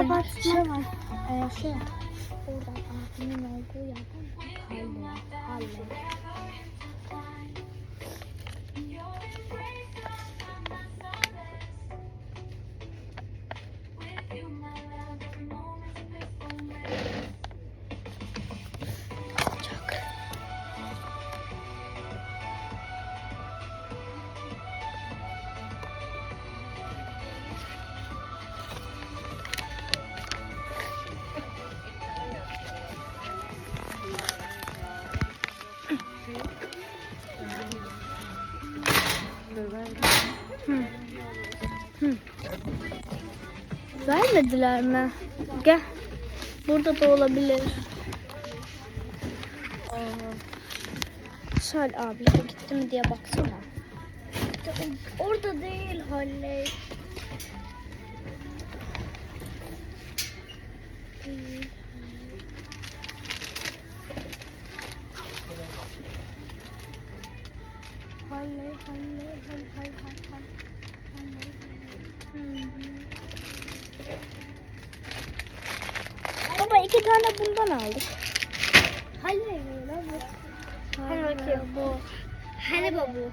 Kapat. şey var. Ee, şey oradan abimin olduğu yerden halle halle. Vermediler mi? Gel. Burada da olabilir. Sal abi gitti mi diye baksana. Orada değil Halle. Değil. Halle, Halle, Halle, Halle, Halle, Halle. Hı hı. Baba iki tane bundan aldık. Halle mi lan bu? Hadi bakayım. bu. Hani babu.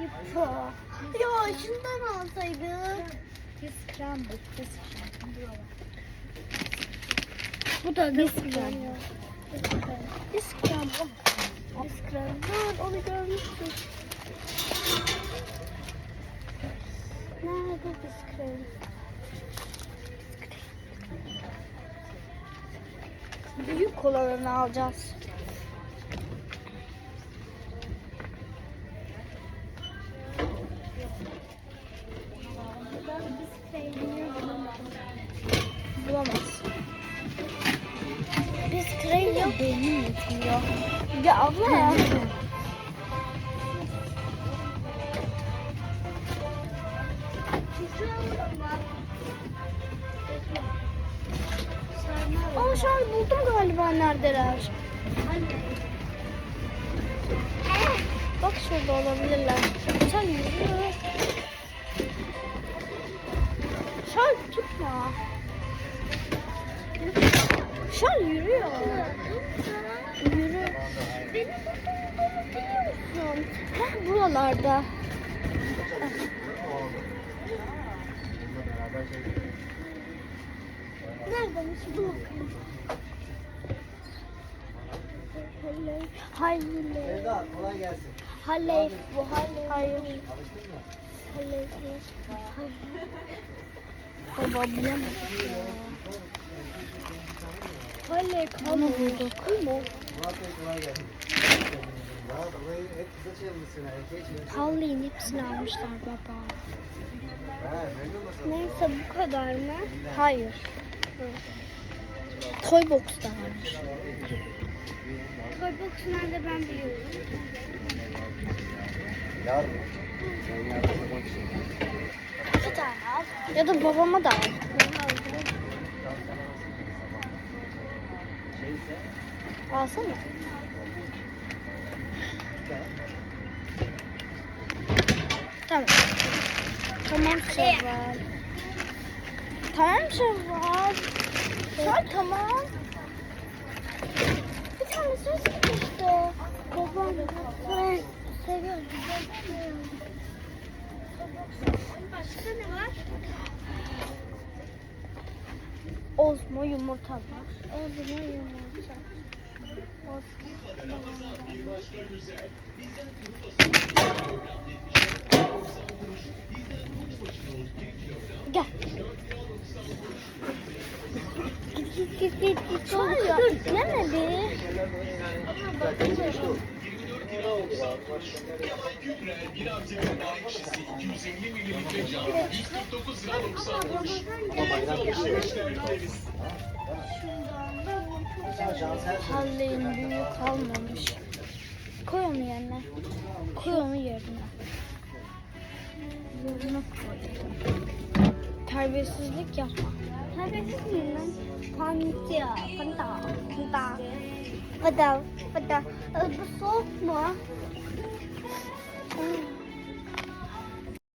Yupa. Ya şundan alsaydık. Biz krem bu. Biz krem. Bu da. Biz krem. Ha, onu görmüştüm. Nerede krem? Büyük olanını alacağız. Benim yetmiyor. Ya abla ya. Aa şu an buldum galiba neredeler. Bak şurada olabilirler. Sen yürü. Şal tutma. Şal yürüyor. Yürü. Benim burada olduğumu musun? Heh, buralarda. Neredemiş bu? Hayır. Sevda kolay gelsin. Hayır. Bu hayır. Hayır. Hayır. Baba bulamadım ya. Hayır kalma bulduk. Murat Bey kolay gelsin. Halli'nin hepsini almışlar baba. Neyse bu kadar mı? Hayır. Toy box'ta varmış. Toybox nerede ben biliyorum. İki tane al. Ya da babama da al. Alsana. Tamam. Tamam Şevval. Tamam Şevval. Şevval tamam. Bir tane söz işte. Babam ben seviyorum. Başka ne var? Ozmo yumurta var. Ozmo yumurta. Gel. Git git git git git. Ya. İtlemedi. Sana şanser Halleyin büyüğü kalmamış. Koy onu yerine. Koy onu yerine. Yerine koy. Terbiyesizlik yapma. Terbiyesiz miyim lan? Panta, panta, panta. Fıda. Ee, bu soğuk mu?